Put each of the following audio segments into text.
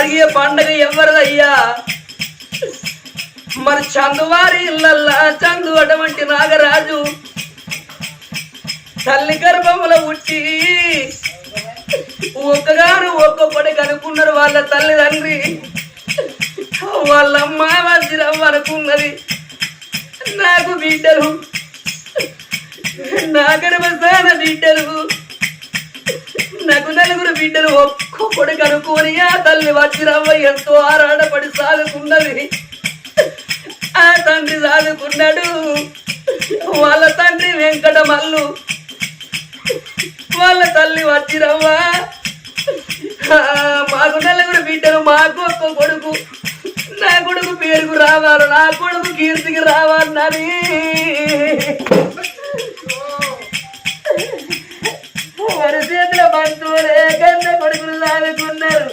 జరిగే పండగ ఎవరిదయ్యా మరి చందువారి ఇళ్ళల్లా చందు అటువంటి నాగరాజు తల్లి గర్భముల పుట్టి ఒక్కగారు ఒక్కొక్కటి కనుక్కున్నారు వాళ్ళ తల్లిదండ్రి వాళ్ళ అమ్మ వజ్రం అనుకున్నది నాకు బిడ్డలు. నా గర్భస్థాన బిడ్డలు. నాకు నలుగురు బిడ్డలు కొడుకను కనుక్కొని ఆ తల్లి వచ్చిరవ్వ ఎంతో ఆరాటపడి సాగుకున్నది. ఆ తండ్రి సాగుకున్నాడు. వాళ్ళ తండ్రి వెంకటమల్లు వాళ్ళ తల్లి వచ్చిరవ్వ మాకు నలుగురు బిడ్డలు మాకు ఒక్క కొడుకు. నా కొడుకు పేరుకు రావాలి నా కొడుకు కీర్తికి రావాలని వారి చేతుల బంధువులే కన్న కొడుకులు సాదుకున్నారు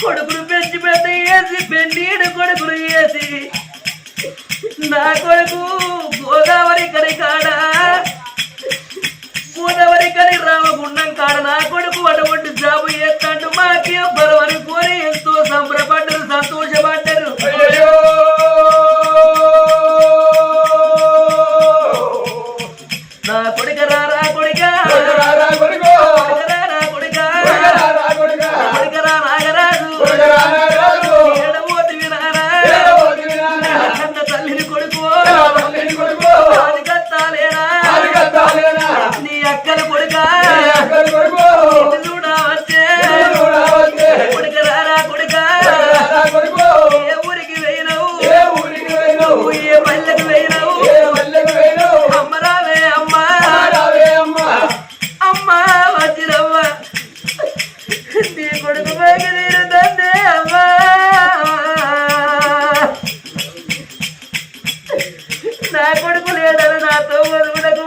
కొడుకులు పెంచి పెద్ద వేసి కొడుకులు వేసి నా కొడుకు గోదావరి కడి కాడ? గోదావరి కరి రామగుండం కాడ? నా కొడుకు అటువంటి జాబు చేస్తాడు మాకే బరువు కోరి ఎంతో సంబరపడ్డారు సంతోషపడ్డారు. నీ కొడుకు లేదని నాతో చూడకు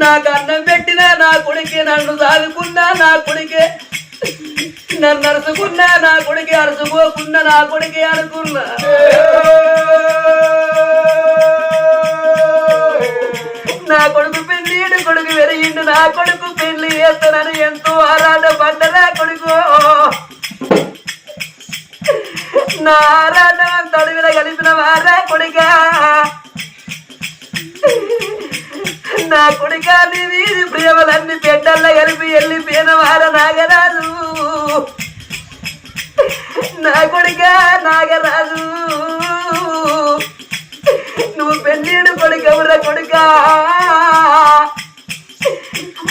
నాకు అన్నం పెట్టినా నా కొడుకే నన్ను సాదుకున్నా నా కొడుకే నన్ను అరుచుకున్నా నా కొడుకే అరుచుకోకున్నా నా కొడుకే అనుకున్నా. నా కొడుకు పెళ్ళిడు కొడుకు వెరిగిండు నా కొడుకు పెళ్ళి చేస్తానని ఎంతో ఆరాట పడ్డ నా కొడుకు? నా ఆరాటం తడివిన కలిసిన వారా కొడుకా? నా కొడుకా వీరి ప్రేమలన్నీ పెట్టల్ల కలిపి వెళ్ళి పేనవార నాగరాజు. నా కొడుక నాగరాజు. నువ్వు పెళ్ళిడు కొడుకవురా కొడుకా?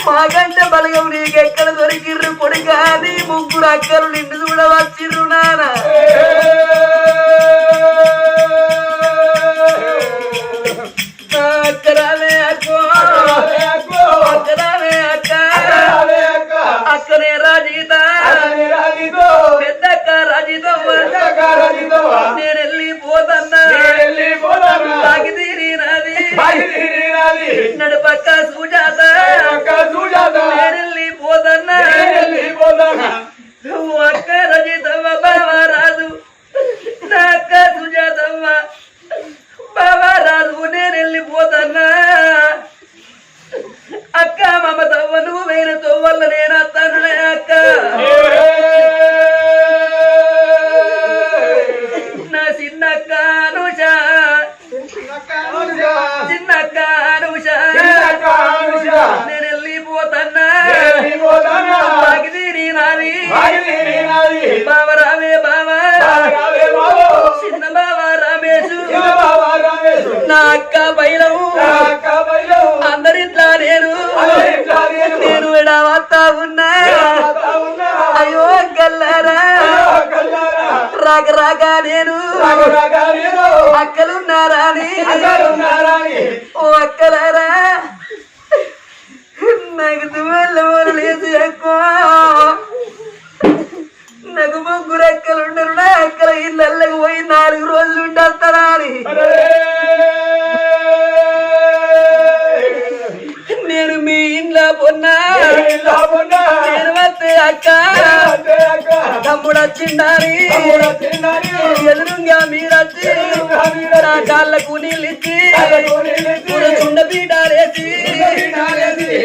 మాకంట బలగం నీకెక్కడ దొరికిర్రు కొడుక నీ ముగ్గురు అక్కలు నిన్ను చూడవచ్చిర్రు నానా. Sudah, Pak. Sudah, Pak. Sudah, నేను వస్తే అక్క. తమ్ముడు వచ్చిండాని ఎదురుగా మీరచ్చి నా కాళ్ళకు నీళ్ళు ఇచ్చి చుండ పీఠాలేసి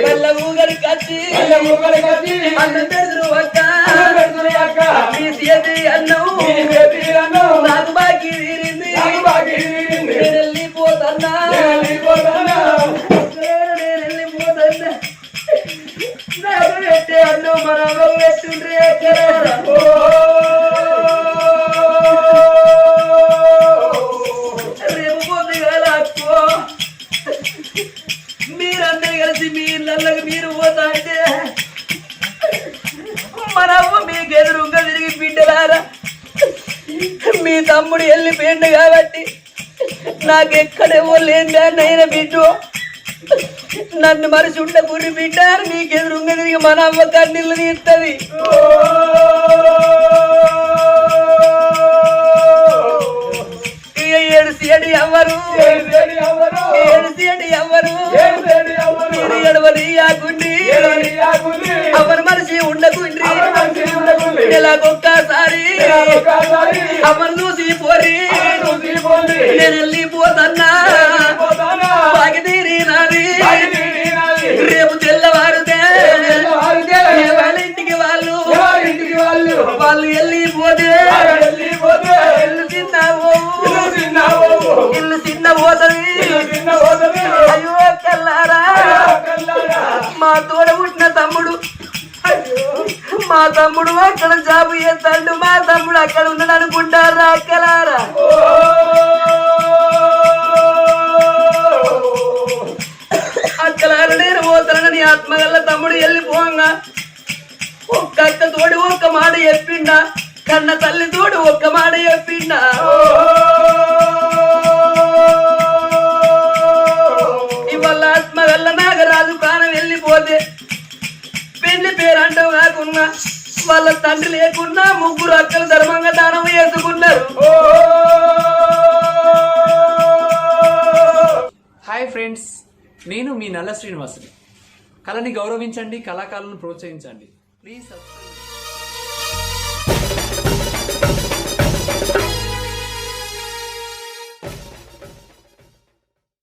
వల్ల ఊగడి కచ్చి అన్న పెడుతురు మీరందరూ కలిసి మీ ఇళ్ళకి మీరు పోతా అంటే మనమ్మ మీకు ఎదురుగా తిరిగి బిడ్డలారా. మీ తమ్ముడు వెళ్ళిపోయిండు కాబట్టి నాకెక్కడేమో లేని నైనా బిడ్డు. నన్ను మరిచి ఉండకూరి బిడ్డ నీకు ఎదురుగా తిరిగి మన అమ్మ కన్నీళ్ళు తీస్తుంది. ఇక ఏడుసి ఎడి అవ్వరు ఎడి అవ్వరు మీరు ఎడవని ఆకుండి అవరు మనిషి ఉండకుండ్రి ఎలాగొక్కసారి అవరు చూసి పోరి. నేను వెళ్ళిపోతన్నా. మా తమ్ముడు అక్కడ జాబు చేస్తాడు. మా తమ్ముడు అక్కడ ఉన్నాడు అనుకుంటారా అక్కలారా? అక్కలారా నేను పోతానని ఆత్మగల్ల తమ్ముడు వెళ్ళిపోంగా ఒక్క అక్క తోడు ఒక్క మాట చెప్పిండా. కన్న తల్లి తోడు ఒక్క మాట చెప్పిండా. వాళ్ళ తండ్రి లేకున్నా ముగ్గురు అక్కలు ధర్మంగా దానం వేసుకున్నారు హాయ్ ఫ్రెండ్స్ నేను మీ నల్ల శ్రీనివాసుని. కళని గౌరవించండి కళాకారులను ప్రోత్సహించండి. Please subscribe